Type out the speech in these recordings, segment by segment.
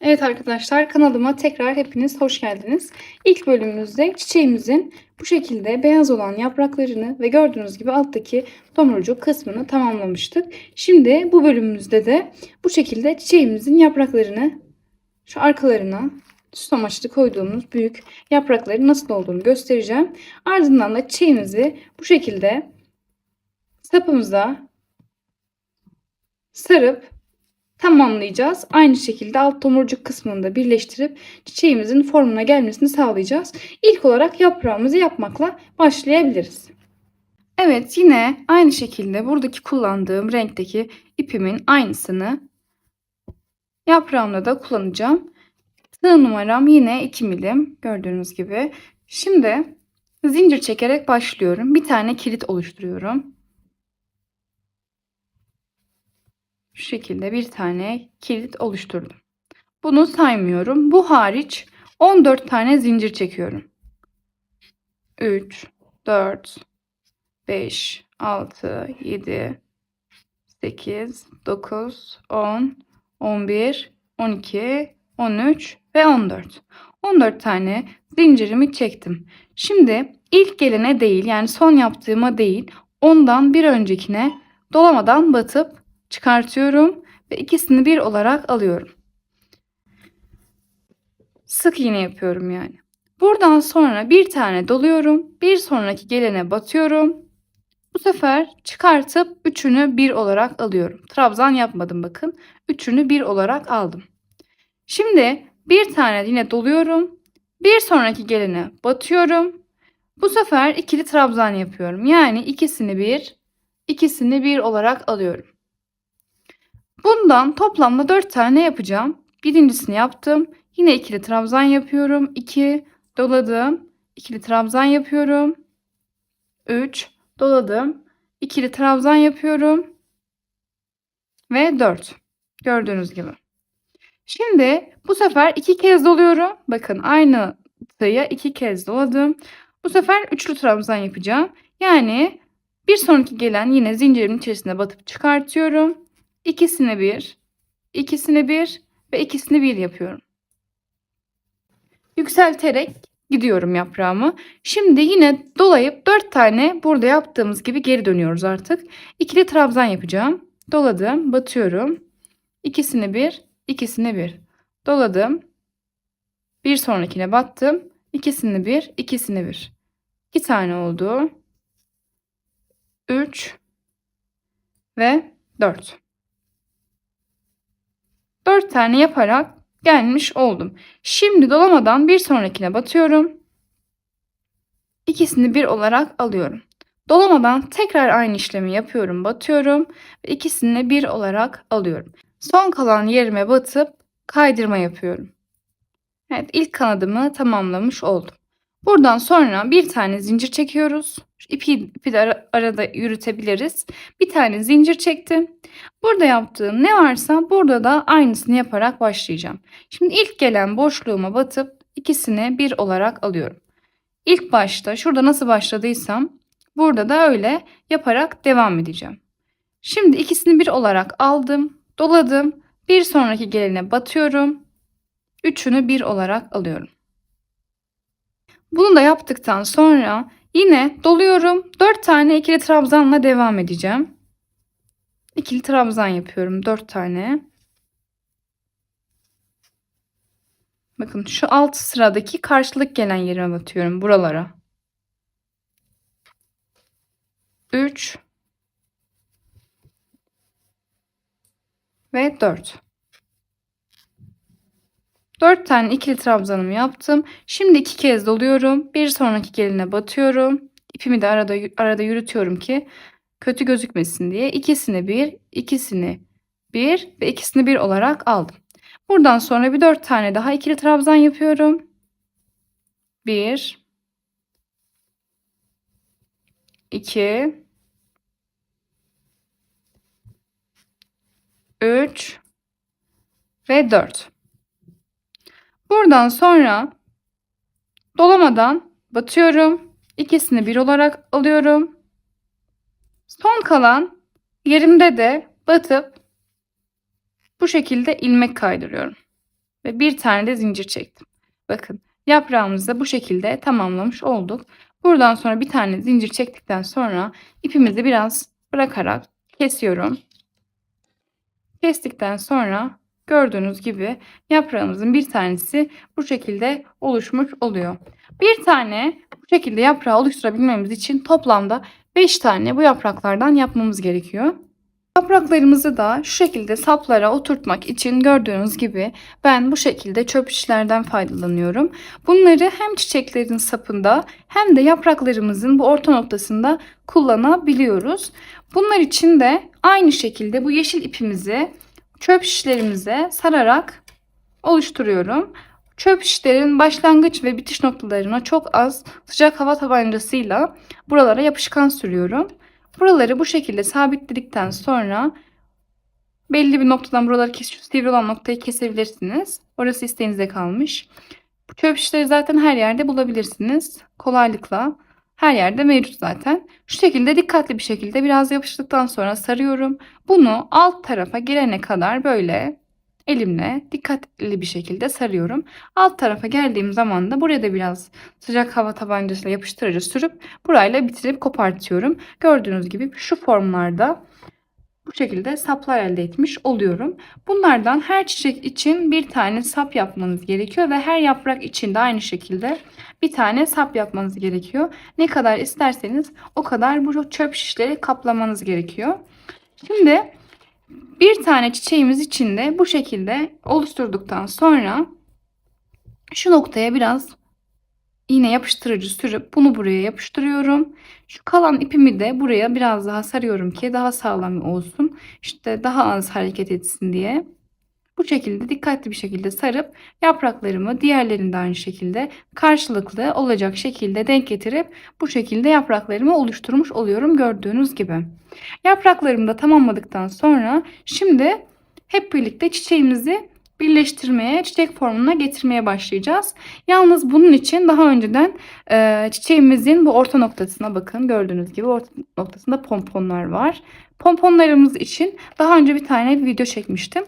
Evet arkadaşlar kanalıma tekrar hepiniz hoş geldiniz. İlk bölümümüzde çiçeğimizin bu şekilde beyaz olan yapraklarını ve gördüğünüz gibi alttaki tomurcuk kısmını tamamlamıştık. Şimdi bu bölümümüzde de bu şekilde çiçeğimizin yapraklarını şu arkalarına süs amaçlı koyduğumuz büyük yaprakların nasıl olduğunu göstereceğim. Ardından da çiçeğimizi bu şekilde sapımıza sarıp tamamlayacağız. Aynı şekilde alt tomurcuk kısmını da birleştirip çiçeğimizin formuna gelmesini sağlayacağız. İlk olarak yaprağımızı yapmakla başlayabiliriz. Evet yine aynı şekilde buradaki kullandığım renkteki ipimin aynısını yaprağımda da kullanacağım. Tığ numaram yine 2 milim gördüğünüz gibi. Şimdi zincir çekerek başlıyorum. Bir tane kilit oluşturuyorum. Şu şekilde bir tane kilit oluşturdum. Bunu saymıyorum. Bu hariç 14 tane zincir çekiyorum. 3, 4, 5, 6, 7, 8, 9, 10, 11, 12, 13 ve 14. 14 tane zincirimi çektim. Şimdi ilk gelene değil yani son yaptığıma değil ondan bir öncekine dolamadan batıp çıkartıyorum ve ikisini bir olarak alıyorum. Sık iğne yapıyorum yani. Buradan sonra bir tane doluyorum. Bir sonraki gelene batıyorum. Bu sefer çıkartıp üçünü bir olarak alıyorum. Trabzan yapmadım bakın. Üçünü bir olarak aldım. Şimdi bir tane yine doluyorum. Bir sonraki gelene batıyorum. Bu sefer ikili trabzan yapıyorum. Yani ikisini bir, ikisini bir olarak alıyorum. Bundan toplamda 4 tane yapacağım. Birincisini yaptım. Yine ikili trabzan yapıyorum. 2 doladım. İkili trabzan yapıyorum. 3 doladım. İkili trabzan yapıyorum. Ve 4. Gördüğünüz gibi. Şimdi bu sefer iki kez doluyorum. Bakın aynı sayıya iki kez doladım. Bu sefer üçlü trabzan yapacağım. Yani bir sonraki gelen yine zincirimin içerisine batıp çıkartıyorum. İkisini bir, ikisini bir ve ikisini bir yapıyorum. Yükselterek gidiyorum yaprağımı. Şimdi yine dolayıp 4 tane burada yaptığımız gibi geri dönüyoruz artık. İkili trabzan yapacağım. Doladım, batıyorum. İkisini bir, ikisini bir. Doladım. Bir sonrakine battım. İkisini bir, ikisini bir. İki tane oldu. Üç ve dört. 4 tane yaparak gelmiş oldum. Şimdi dolamadan bir sonrakine batıyorum. İkisini bir olarak alıyorum. Dolamadan tekrar aynı işlemi yapıyorum. Batıyorum ve ikisini bir olarak alıyorum. Son kalan yerime batıp kaydırma yapıyorum. Evet ilk kanadımı tamamlamış oldum. Buradan sonra bir tane zincir çekiyoruz. İpi, ipi de ara, arada yürütebiliriz. Bir tane zincir çektim. Burada yaptığım ne varsa burada da aynısını yaparak başlayacağım. Şimdi ilk gelen boşluğuma batıp ikisini bir olarak alıyorum. İlk başta şurada nasıl başladıysam burada da öyle yaparak devam edeceğim. Şimdi ikisini bir olarak aldım, doladım. Bir sonraki gelene batıyorum. Üçünü bir olarak alıyorum. Bunu da yaptıktan sonra yine doluyorum. 4 tane ikili trabzanla devam edeceğim. İkili trabzan yapıyorum 4 tane. Bakın şu alt sıradaki karşılık gelen yerime batıyorum buralara. 3 ve 4. 4 tane ikili trabzanımı yaptım. Şimdi iki kez doluyorum. Bir sonraki geline batıyorum. İpimi de arada arada yürütüyorum ki kötü gözükmesin diye. İkisini bir, ikisini bir ve ikisini bir olarak aldım. Buradan sonra bir 4 tane daha ikili trabzan yapıyorum. 1 2 3 ve 4. Buradan sonra dolamadan batıyorum. İkisini bir olarak alıyorum. Son kalan yerimde de batıp bu şekilde ilmek kaydırıyorum. ve bir tane de zincir çektim. Bakın yaprağımızı da bu şekilde tamamlamış olduk. Buradan sonra bir tane zincir çektikten sonra ipimizi biraz bırakarak kesiyorum. Kestikten sonra gördüğünüz gibi yaprağımızın bir tanesi bu şekilde oluşmuş oluyor. Bir tane bu şekilde yaprağı oluşturabilmemiz için toplamda 5 tane bu yapraklardan yapmamız gerekiyor. Yapraklarımızı da şu şekilde saplara oturtmak için gördüğünüz gibi ben bu şekilde çöp şişlerden faydalanıyorum. Bunları hem çiçeklerin sapında hem de yapraklarımızın bu orta noktasında kullanabiliyoruz. Bunlar için de aynı şekilde bu yeşil ipimizi çöp şişlerimize sararak oluşturuyorum. Çöp şişlerin başlangıç ve bitiş noktalarına çok az sıcak hava tabancasıyla buralara yapışkan sürüyorum. Buraları bu şekilde sabitledikten sonra belli bir noktadan buraları kes, sivri olan noktayı kesebilirsiniz. Orası isteğinize kalmış. Çöp şişleri zaten her yerde bulabilirsiniz. Kolaylıkla her yerde mevcut zaten. Şu şekilde dikkatli bir şekilde biraz yapıştıktan sonra sarıyorum. Bunu alt tarafa gelene kadar böyle elimle dikkatli bir şekilde sarıyorum. Alt tarafa geldiğim zaman da buraya da biraz sıcak hava tabancasıyla yapıştırıcı sürüp burayla bitirip kopartıyorum. Gördüğünüz gibi şu formlarda bu şekilde saplar elde etmiş oluyorum. Bunlardan her çiçek için bir tane sap yapmanız gerekiyor ve her yaprak için de aynı şekilde bir tane sap yapmanız gerekiyor. Ne kadar isterseniz o kadar bu çöp şişleri kaplamanız gerekiyor. Şimdi bir tane çiçeğimiz için de bu şekilde oluşturduktan sonra şu noktaya biraz iğne yapıştırıcı sürüp bunu buraya yapıştırıyorum. Şu kalan ipimi de buraya biraz daha sarıyorum ki daha sağlam olsun. İşte daha az hareket etsin diye. Bu şekilde dikkatli bir şekilde sarıp yapraklarımı diğerlerinde aynı şekilde karşılıklı olacak şekilde denk getirip bu şekilde yapraklarımı oluşturmuş oluyorum gördüğünüz gibi. Yapraklarımı da tamamladıktan sonra şimdi hep birlikte çiçeğimizi birleştirmeye, çiçek formuna getirmeye başlayacağız. Yalnız bunun için daha önceden e, çiçeğimizin bu orta noktasına bakın. Gördüğünüz gibi orta noktasında pomponlar var. Pomponlarımız için daha önce bir tane video çekmiştim.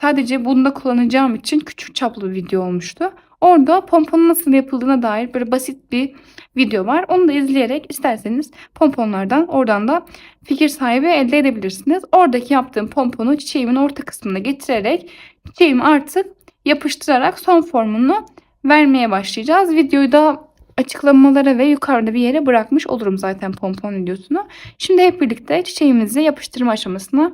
Sadece bunda kullanacağım için küçük çaplı bir video olmuştu. Orada pomponun nasıl yapıldığına dair böyle basit bir video var. Onu da izleyerek isterseniz pomponlardan oradan da fikir sahibi elde edebilirsiniz. Oradaki yaptığım pomponu çiçeğimin orta kısmına getirerek çiçeğimi artık yapıştırarak son formunu vermeye başlayacağız. Videoyu da açıklamalara ve yukarıda bir yere bırakmış olurum zaten pompon videosunu. Şimdi hep birlikte çiçeğimizi yapıştırma aşamasına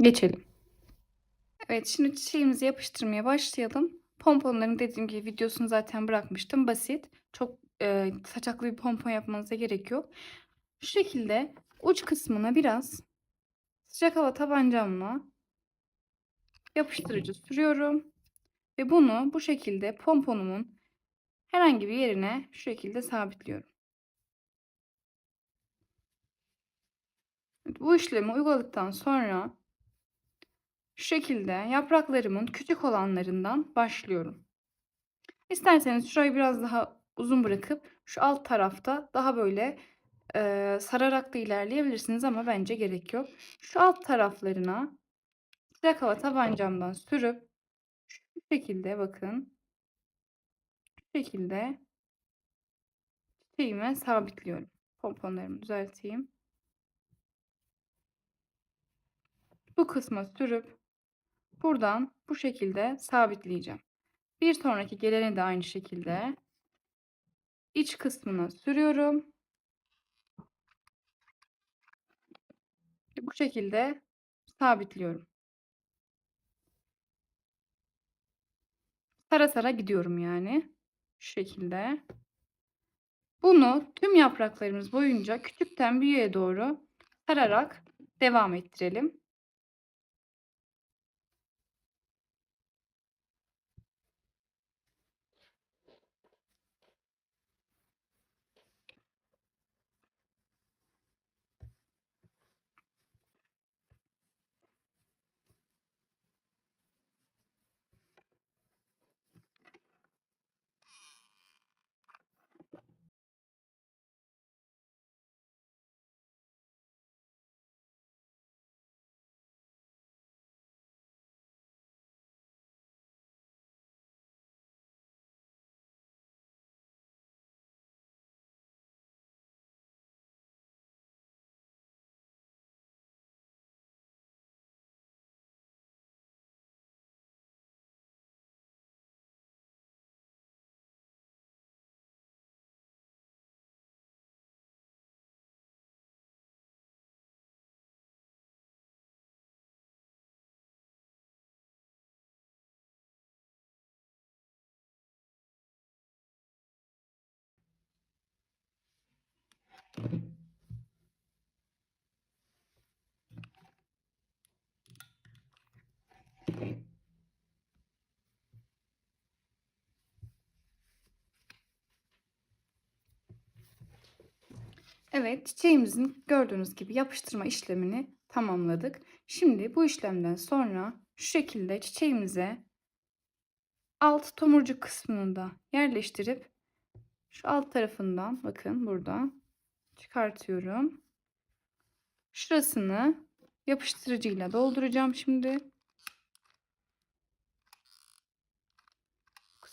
geçelim. Evet şimdi çiçeğimizi yapıştırmaya başlayalım. Pomponların dediğim gibi videosunu zaten bırakmıştım. Basit. Çok e, saçaklı bir pompon yapmanıza gerek yok. Şu şekilde uç kısmına biraz sıcak hava tabancamla yapıştırıcı sürüyorum. Ve bunu bu şekilde pomponumun herhangi bir yerine şu şekilde sabitliyorum. Bu işlemi uyguladıktan sonra şu şekilde yapraklarımın küçük olanlarından başlıyorum. İsterseniz şurayı biraz daha uzun bırakıp şu alt tarafta daha böyle e, sararak da ilerleyebilirsiniz ama bence gerek yok. Şu alt taraflarına sıcak hava tabancamdan sürüp şu şekilde bakın şu şekilde çiçeğime sabitliyorum. Pomponlarımı düzelteyim. Bu kısma sürüp buradan bu şekilde sabitleyeceğim. Bir sonraki geleni de aynı şekilde iç kısmına sürüyorum. Bu şekilde sabitliyorum. Sara sara gidiyorum yani. Şu şekilde. Bunu tüm yapraklarımız boyunca küçükten büyüğe doğru sararak devam ettirelim. Evet çiçeğimizin gördüğünüz gibi yapıştırma işlemini tamamladık. Şimdi bu işlemden sonra şu şekilde çiçeğimize alt tomurcuk kısmını da yerleştirip şu alt tarafından bakın burada çıkartıyorum. Şurasını yapıştırıcıyla dolduracağım şimdi.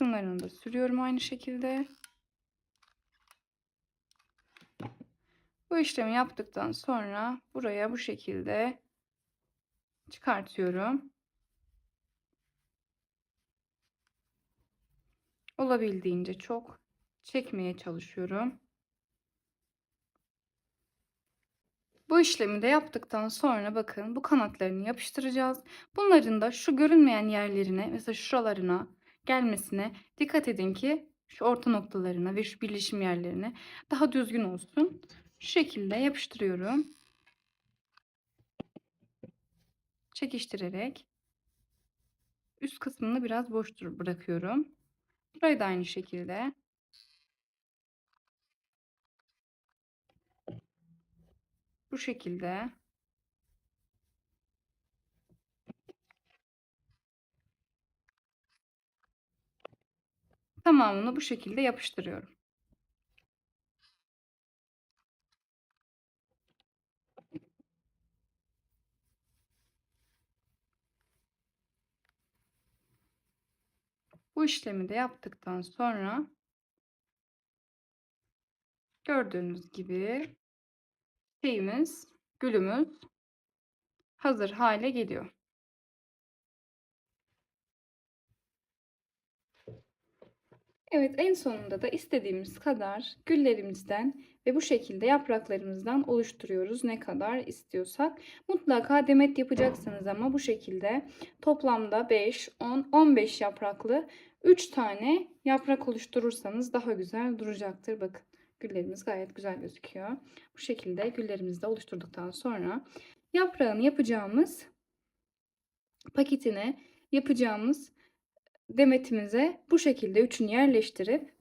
Kısımlarını da sürüyorum aynı şekilde. Bu işlemi yaptıktan sonra buraya bu şekilde çıkartıyorum. Olabildiğince çok çekmeye çalışıyorum. Bu işlemi de yaptıktan sonra bakın bu kanatlarını yapıştıracağız. Bunların da şu görünmeyen yerlerine mesela şuralarına gelmesine dikkat edin ki şu orta noktalarına ve şu birleşim yerlerine daha düzgün olsun. Şu şekilde yapıştırıyorum. Çekiştirerek üst kısmını biraz boş bırakıyorum. Burayı da aynı şekilde bu şekilde tamamını bu şekilde yapıştırıyorum. Bu işlemi de yaptıktan sonra gördüğünüz gibi şeyimiz, gülümüz hazır hale geliyor. Evet en sonunda da istediğimiz kadar güllerimizden ve bu şekilde yapraklarımızdan oluşturuyoruz ne kadar istiyorsak. Mutlaka demet yapacaksınız ama bu şekilde toplamda 5, 10, 15 yapraklı 3 tane yaprak oluşturursanız daha güzel duracaktır. Bakın güllerimiz gayet güzel gözüküyor. Bu şekilde güllerimizi de oluşturduktan sonra yaprağını yapacağımız paketine yapacağımız demetimize bu şekilde üçünü yerleştirip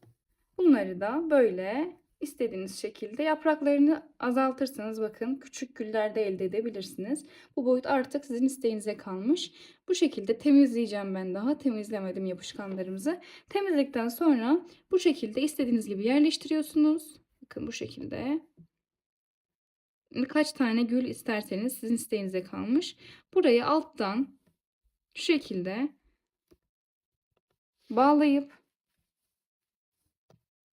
bunları da böyle istediğiniz şekilde yapraklarını azaltırsanız bakın küçük güller de elde edebilirsiniz. Bu boyut artık sizin isteğinize kalmış. Bu şekilde temizleyeceğim ben daha. Temizlemedim yapışkanlarımızı. Temizledikten sonra bu şekilde istediğiniz gibi yerleştiriyorsunuz. Bakın bu şekilde. Kaç tane gül isterseniz sizin isteğinize kalmış. Burayı alttan şu şekilde bağlayıp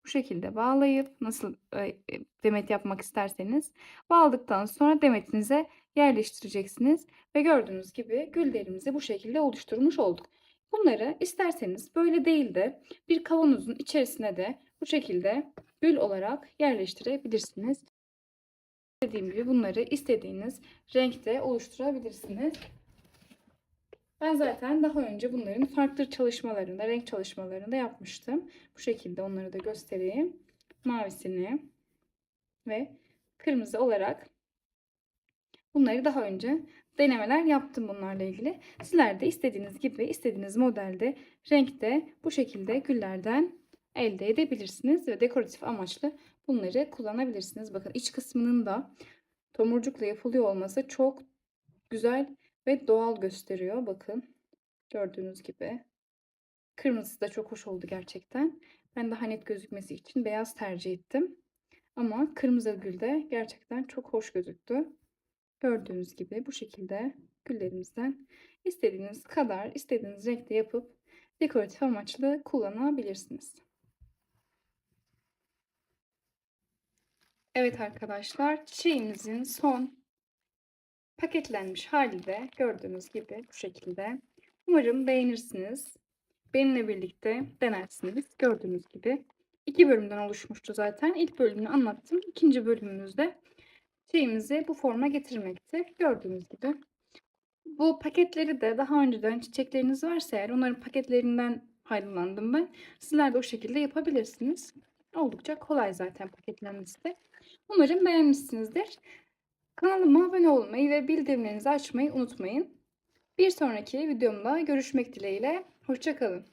bu şekilde bağlayıp nasıl e, demet yapmak isterseniz bağladıktan sonra demetinize yerleştireceksiniz ve gördüğünüz gibi güllerimizi bu şekilde oluşturmuş olduk. Bunları isterseniz böyle değil de bir kavanozun içerisine de bu şekilde gül olarak yerleştirebilirsiniz. Dediğim gibi bunları istediğiniz renkte oluşturabilirsiniz. Ben zaten daha önce bunların farklı çalışmalarında, renk çalışmalarında yapmıştım. Bu şekilde onları da göstereyim. Mavisini ve kırmızı olarak bunları daha önce denemeler yaptım bunlarla ilgili. Sizler de istediğiniz gibi, istediğiniz modelde, renkte bu şekilde güllerden elde edebilirsiniz ve dekoratif amaçlı bunları kullanabilirsiniz. Bakın iç kısmının da tomurcukla yapılıyor olması çok güzel ve doğal gösteriyor. Bakın gördüğünüz gibi. Kırmızısı da çok hoş oldu gerçekten. Ben daha net gözükmesi için beyaz tercih ettim. Ama kırmızı gül de gerçekten çok hoş gözüktü. Gördüğünüz gibi bu şekilde güllerimizden istediğiniz kadar istediğiniz renkte yapıp dekoratif amaçlı kullanabilirsiniz. Evet arkadaşlar çiçeğimizin son paketlenmiş hali de gördüğünüz gibi bu şekilde. Umarım beğenirsiniz. Benimle birlikte denersiniz. Gördüğünüz gibi iki bölümden oluşmuştu zaten. İlk bölümünü anlattım. İkinci bölümümüzde şeyimizi bu forma getirmekti. Gördüğünüz gibi. Bu paketleri de daha önceden çiçekleriniz varsa eğer onların paketlerinden faydalandım ben. Sizler de o şekilde yapabilirsiniz. Oldukça kolay zaten paketlenmesi de. Umarım beğenmişsinizdir. Kanalıma abone olmayı ve bildirimlerinizi açmayı unutmayın. Bir sonraki videomda görüşmek dileğiyle. Hoşçakalın.